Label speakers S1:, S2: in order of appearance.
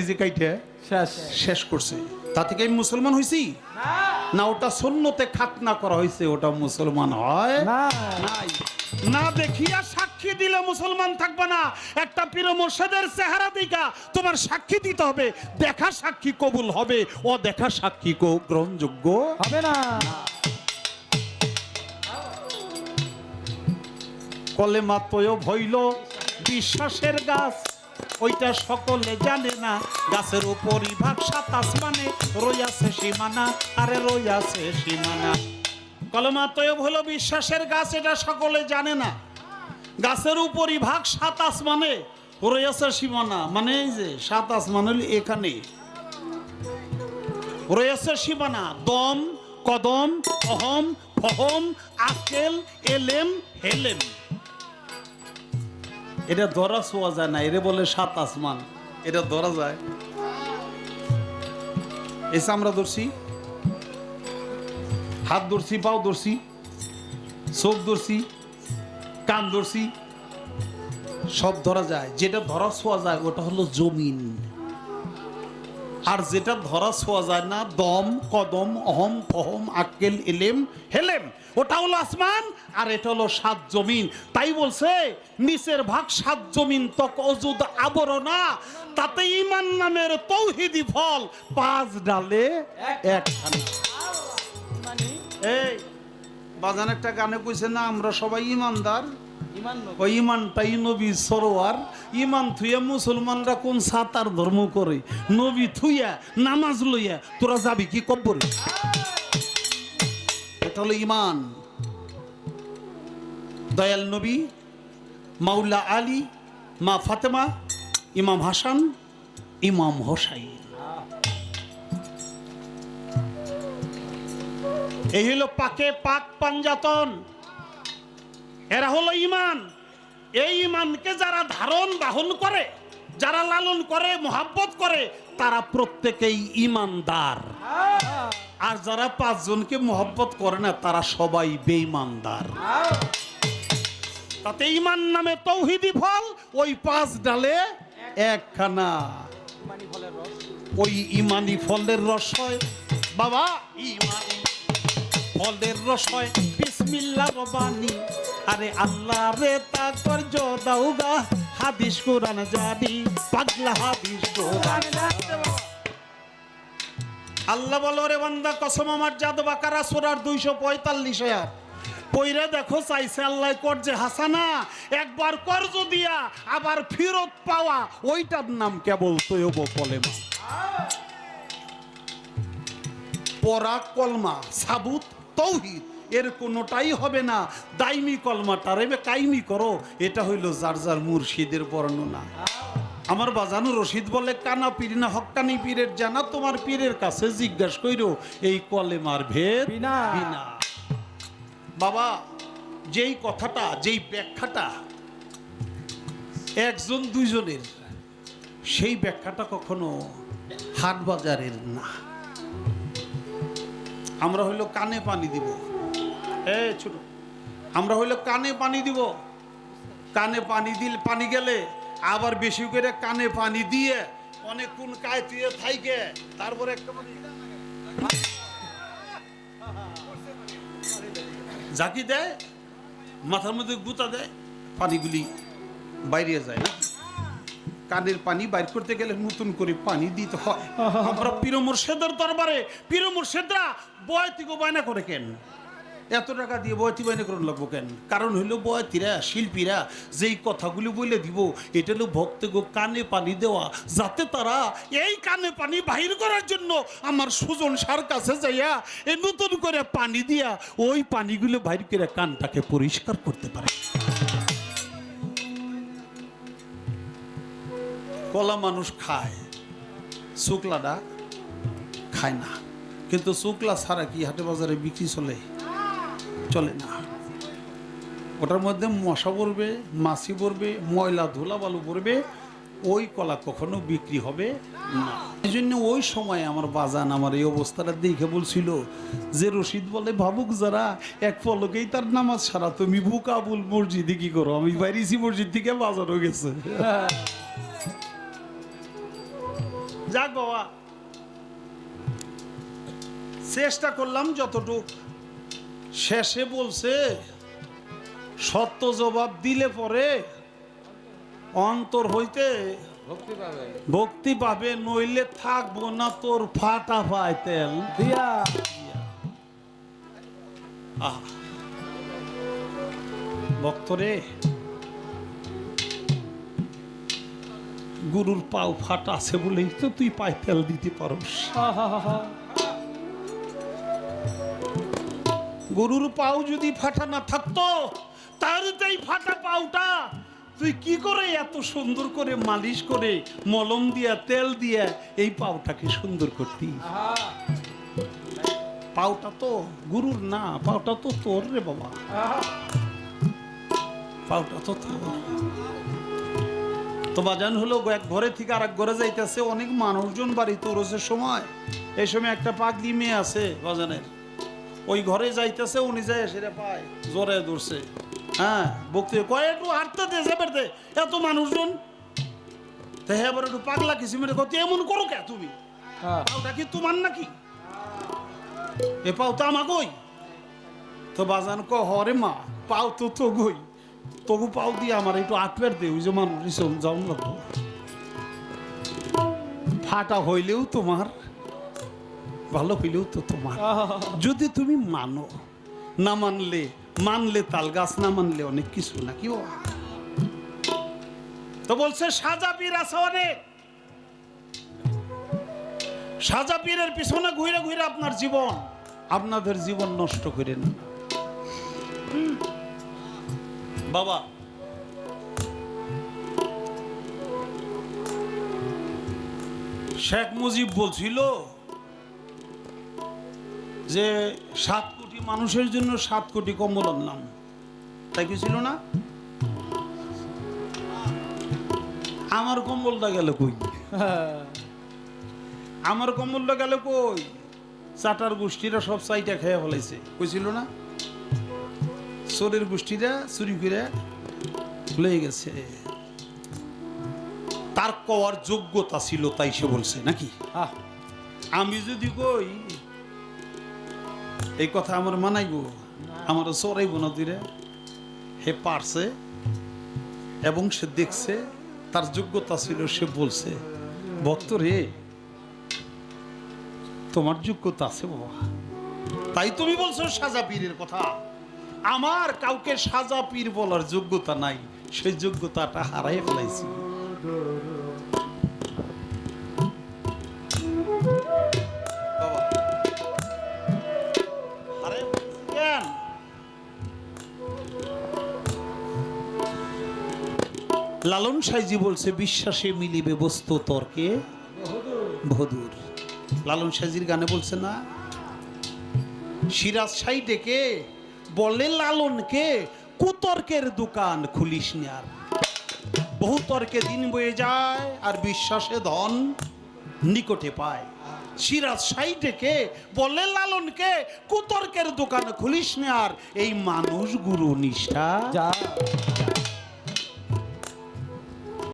S1: নিজে কাইটে
S2: শেষ।
S1: করছে। তা থেকে আমি মুসলমান হয়েছি না। ওটা সন্ন্যতে খাতনা করা হয়েছে ওটা মুসলমান হয়
S2: না।
S1: নাই। না দেখিয়া সাক্ষী দিলে মুসলমান থাকবে না। একটা পীর মোর্শেদের চেহারা দিকা তোমার সাক্ষী দিতে হবে। দেখা সাক্ষী কবুল হবে ও দেখা সাক্ষী কো- গ্রহণযোগ্য
S2: হবে না।
S1: কলে মাতয় ভইল বিশ্বাসের গাছ। ওইটা সকলে জানে না। গাছের উপরই ভাগ সাতাশ মানে রইয়াছে সীমানা, আরে রইয়াছে সীমানা। কলমাতয় হলো বিশ্বাসের গাছ, এটা সকলে জানে না। গাছের উপরই ভাগ সাতাশ মানে রইয়াছে সীমানা মানে এই যে সাতাশ মানে হলো এখানে। রয়েছে সীমানা, দম, কদম, অহম, ফহম, আকেল, এলেম, হেলেম। এটা ধরা শোয়া যায় না, এরে বলে সাত আসমান। এটা ধরা যায়। এসে আমরা ধরছি, হাত ধরছি, পাও ধরছি, চোখ ধরছি, কান ধরছি, সব ধরা যায়। যেটা ধরা শোয়া যায়, ওটা হলো জমিন। আর যেটা ধরা ছোঁয়া যায় না দম কদম অহম ফহম আক্কেল এলেম হেলেম। ওটা হলো আসমান আর এটা হলো সাত জমিন। তাই বলছে নিচের ভাগ সাত জমিন তক অজুদ আবরণা তাতে ইমান নামের তৌহিদি ফল পাঁচ ডালে একখানা। এই বাজান একটা গানে কইছে না আমরা সবাই ইমানদার ওই ইমানটাই নবী সরোয়ার, ইমান থুইয়া মুসলমানরা কোন সাতার ধর্ম করে? নবী থুইয়া, নামাজ লইয়া, তোরা যাবি কি কব্বরে ইমান। দয়াল নবী, মাওলা আলী, মা ফাতেমা, ইমাম হাসান, ইমাম হোসাইন। এই হলো পাকে পাক পাঞ্জাতন। এরা হলো ইমান এই ইমানকে যারা ধারণ, বাহন করে, যারা লালন করে, মোহাব্বত করে, তারা প্রত্যেকেই ইমানদার আর যারা পাঁচজনকে মোহাব্বত করে না, তারা সবাই বেঈমানদার। তাতে ইমান নামে তৌহিদি ফল, ওই পাঁচ ডালে একখানা। ওই ইমানি ফলের রস হয়। বাবা ইমানি ফলের রস হয়। বিসমিল্লা রবানি। আরে আল্লাহ রে তা কর্য দাউগা হাদিস কোরআন জানি, পাগলা হাদিস কোরআন। আল্লাহ বলো রে বান্দা, কসম আমার জাদু বাকারা সোরার দুইশো পঁয়তাল্লিশ হাজার পইরে দেখো, চাইছে আল্লাহ করছে হাসানা। একবার কর্জ দিয়া আবার ফিরত পাওয়া। ওইটার নাম কেবল তৈব কলেমা। পরা কলমা, সাবুত তৌহিদ এর কোনোটাই হবে না। দাইমি কলমাটা রেবে কাইমি করো এটা হইল যার যার মুর্শিদের বর্ণনা। আমার বাজানো রশিদ বলে কানা পীর না হক্কানি পীরের জানা তোমার পীরের কাছে জিজ্ঞাসা কইরো এই কলেমার ভেদ।
S2: বিনা।
S1: বাবা যেই কথাটা যেই ব্যাখ্যাটা একজন দুইজনের সেই ব্যাখ্যাটা কখনো হাট বাজারের না। আমরা হইল কানে পানি দিব। এ ছোট। আমরা হইল কানে পানি দিব। কানে পানি দিল পানি গেলে আবার বেশি করে কানে পানি দিয়ে অনেকক্ষণ কায় তুই থাইকে তারপরে একটা জাকি দেয় মাথার মধ্যে গুতা দেয় পানিগুলি বাইরে যায় না। কানের পানি বাইর করতে গেলে নতুন করে পানি দিতে হয়। আমরা পীর মুর্শেদের দরবারে, পীর মুর্শেদরা বয়তিকে বায়না করে কেন? এত টাকা দিয়ে বয়তি বায়না করুন লাগবো কেন? কারণ হইল বয়তিরা, শিল্পীরা যেই কথাগুলি বলে দিব, এটা হলো ভক্তগো কানে পানি দেওয়া, যাতে তারা এই কানে পানি বাহির করার জন্য আমার সুজন সার কাছে যাইয়া এই নতুন করে পানি দিয়া ওই পানিগুলো বাহির করে কানটাকে পরিষ্কার করতে পারে। কলা মানুষ খায় শুক্লাটা খায় না। কিন্তু শুক্লা ছাড়া কি হাটে বাজারে বিক্রি চলে? চলে না। ওটার মধ্যে মশা পড়বে, মাছি পড়বে, ময়লা ধুলা বালু পড়বে, ওই কলা কখনো বিক্রি হবে না। এই জন্য ওই সময় আমার বাজান আমার এই অবস্থাটা দেখে বলছিল যে, রশিদ বলে, ভাবুক যারা, এক পলকেই তার নামাজ সারা। তুমি বুকাবুল মসজিদে কি করো? আমি বাইরেছি মসজিদ থেকে বাজারও গেছে যাক বাবা। চেষ্টা করলাম যতটুক। শেষে বলছে সত্য জবাব দিলে পরে অন্তর হইতে
S2: ভক্তি পাবে।
S1: নইলে থাকব না তোর ফাটা পায় তেল।
S2: দিয়া।
S1: ভক্তরে গুরুর পাও ফাটা আছে বলেই তো তুই পায়ে তেল দিতে পারস। গরুর পাও যদি ফাটা না থাকতো তাহলে তো এই ফাটা পাউটা তুই কি করে এত সুন্দর করে মালিশ করে, মলম দিয়া, তেল দিয়া এই পাউটাকে সুন্দর করতি? পাউটা তো গুরুর না পাউটা তো তোর রে বাবা। পাউটা তো তোর। তো বাজান হলো এক ঘরে থেকে আর এক ঘরে যাইতেছে অনেক মানুষজন বাড়ি তোরসের সময়। এই সময় একটা পাগলি মেয়ে আছে বাজানের। ওই ঘরে যাইতেছে উনি যায় সেটা পায় জোরে দৌড়ছে হ্যাঁ বকতে কয় একটু হাঁটতে দে যাবে দে এত মানুষজন? তো হ্যাঁ এবার একটু পাগলা কিছু মেরে কত এমন করো কে তুমি? পাউটা কি তোমার নাকি? এ পাও তো আমাগই। তো বাজান ক হরে মা পাও তো তো গই তবু পাও দিয়ে আমার একটু আটপের দে ওই যে মানুষ যাও লাগবো ফাটা হইলেও তোমার ভালো হইলেও তো তোমার। যদি তুমি মানো না মানলে মানলে তাল গাছ না মানলে অনেক কিছু নাকি ও তো বলছে সাজা পীর আছে অনেক। সাজা পীরের পিছনে ঘুরে ঘুরে আপনার জীবন আপনাদের জীবন নষ্ট করেন না। বাবা। শেখ মুজিব বলছিল যে, সাত কোটি মানুষের জন্য সাত কোটি কম্বল আনলাম তাই কি ছিল না? আমার কম্বলটা গেল কই? আমার কম্বলটা গেল কই? চাটার গোষ্ঠীরা সব চাইটা খেয়ে ফেলাইছে। কইছিল না? চোরের গোষ্ঠীরা চুরি করে লয়ে গেছে। তার কওয়ার যোগ্যতা ছিল তাই সে বলছে নাকি? আমি যদি কই এই কথা আমার মানাইব আমার চড়াইব না তুইরে হে পারছে এবং সে দেখছে তার যোগ্যতা ছিল সে বলছে ভক্ত রে তোমার যোগ্যতা আছে বাবা। তাই তুমি বলছো সাজা পীরের কথা। আমার কাউকে সাজা পীর বলার যোগ্যতা নাই সেই যোগ্যতাটা হারাই ফেলাইছি? লালন সাইজি বলছে, বিশ্বাসে মিলিবে বস্তু তর্কে ভদুর। লালন সাইজির গানে বলছে না, সিরাজ সাই ডেকে বলে, লালনকে কুতর্কের দোকান খুলিস নি আর। বহু তর্কে দিন বয়ে যায় আর বিশ্বাসে ধন নিকটে পায়। সিরাজ সাইডেকে বলে, লালনকে কুতর্কের দোকান খুলিস না আর। এই মানুষ গুরু নিষ্ঠা।
S2: যা।